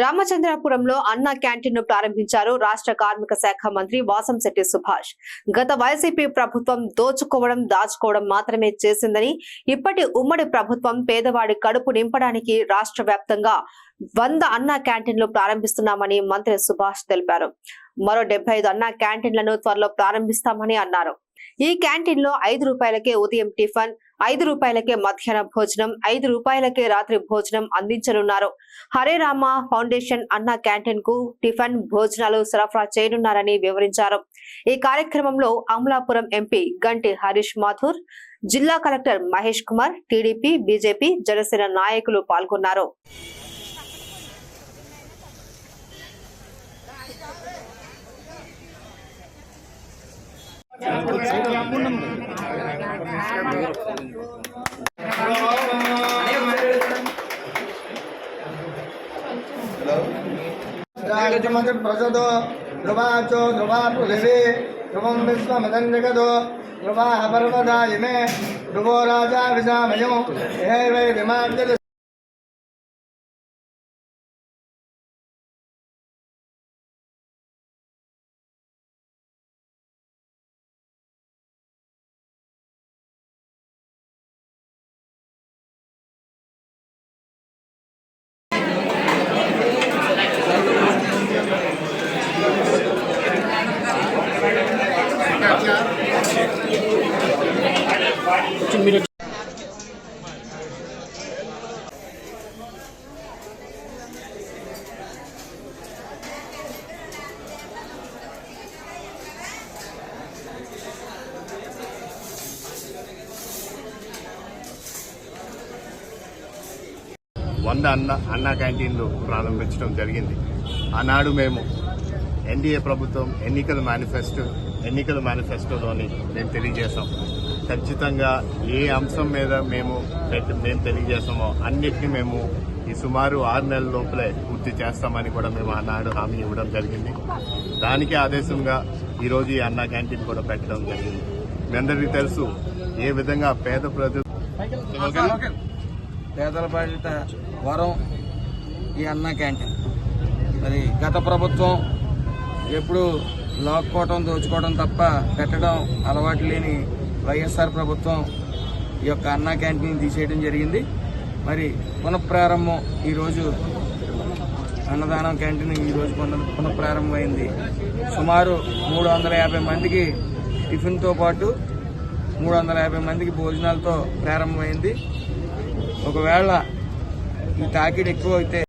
రామచంద్రాపురంలో అన్న క్యాంటీన్ను ప్రారంభించారు రాష్ట్ర కార్మిక శాఖ మంత్రి వాసంశెట్టి సుభాష్. గత వైసీపీ ప్రభుత్వం దోచుకోవడం దాచుకోవడం మాత్రమే చేసిందని ఇప్పటి ఉమ్మడి ప్రభుత్వం పేదవాడి కడుపు నింపడానికి రాష్ట్ర వ్యాప్తంగా వంద అన్న క్యాంటీన్లు ప్రారంభిస్తున్నామని మంత్రి సుభాష్ తెలిపారు. మరో డెబ్బై ఐదు అన్న క్యాంటీన్లను త్వరలో ప్రారంభిస్తామని అన్నారు. ఈ క్యాంటీన్లో ఐదు రూపాయలకే ఉదయం టిఫిన్ ఐదు రూపాయలకే మధ్యాహ్న భోజనం ఐదు రూపాయలకే రాత్రి భోజనం అందించనున్నారు. హరే రామ ఫౌండేషన్ అన్న క్యాంటీన్కు టిఫిన్ భోజనాలు సరఫరా చేయనున్నారని వివరించారు. ఈ కార్యక్రమంలో అమలాపురం ఎంపీ గంటి హరీష్ మాథూర్ జిల్లా collector Mahesh Kumar TDP BJP Janasena నాయకులు పాల్గొన్నారు. రాజమతి ప్రసదో ధ్రువాచో ధ్రువా పృథివీ ధ్రువం విశ్వమదం జగదో ధ్రువా పర్వదా ఇమే ధ్రువో రాజా విశామయం హే వై వంద అన్న అన్న క్యాంటీన్లు ప్రారంభించడం జరిగింది. ఆనాడు మేము ఎన్డీఏ ప్రభుత్వం ఎన్నికల మేనిఫెస్టో ఎన్నికల మేనిఫెస్టోలోని మేము తెలియజేశాం. ఖచ్చితంగా ఏ అంశం మీద మేము మేము తెలియజేసామో అన్నిటినీ మేము ఈ సుమారు ఆరు నెలల లోపలే పూర్తి చేస్తామని కూడా మేము ఆనాడు హామీ ఇవ్వడం జరిగింది. దానికి ఆదేశంగా ఈరోజు ఈ అన్న క్యాంటీన్ కూడా పెట్టడం జరిగింది. మీ అందరికీ తెలుసు ఏ విధంగా పేద ప్రజలు పేదల బాధ్యత వరం ఈ అన్న క్యాంటీన్. మరి గత ప్రభుత్వం ఎప్పుడు లాక్కోవటం దోచుకోవడం తప్ప పెట్టడం అలవాటు లేని వైఎస్ఆర్ ప్రభుత్వం ఈ యొక్క అన్న క్యాంటీన్ తీసేయడం జరిగింది. మరి పునఃప్రారంభం ఈరోజు అన్నదానం క్యాంటీన్ ఈరోజు పునః పునఃప్రారంభమైంది. సుమారు మూడు వందల యాభై మందికి టిఫిన్తో పాటు మూడు వందల యాభై మందికి భోజనాలతో ప్రారంభమైంది. ఒకవేళ ఈ తాకిడి ఎక్కువ అయితే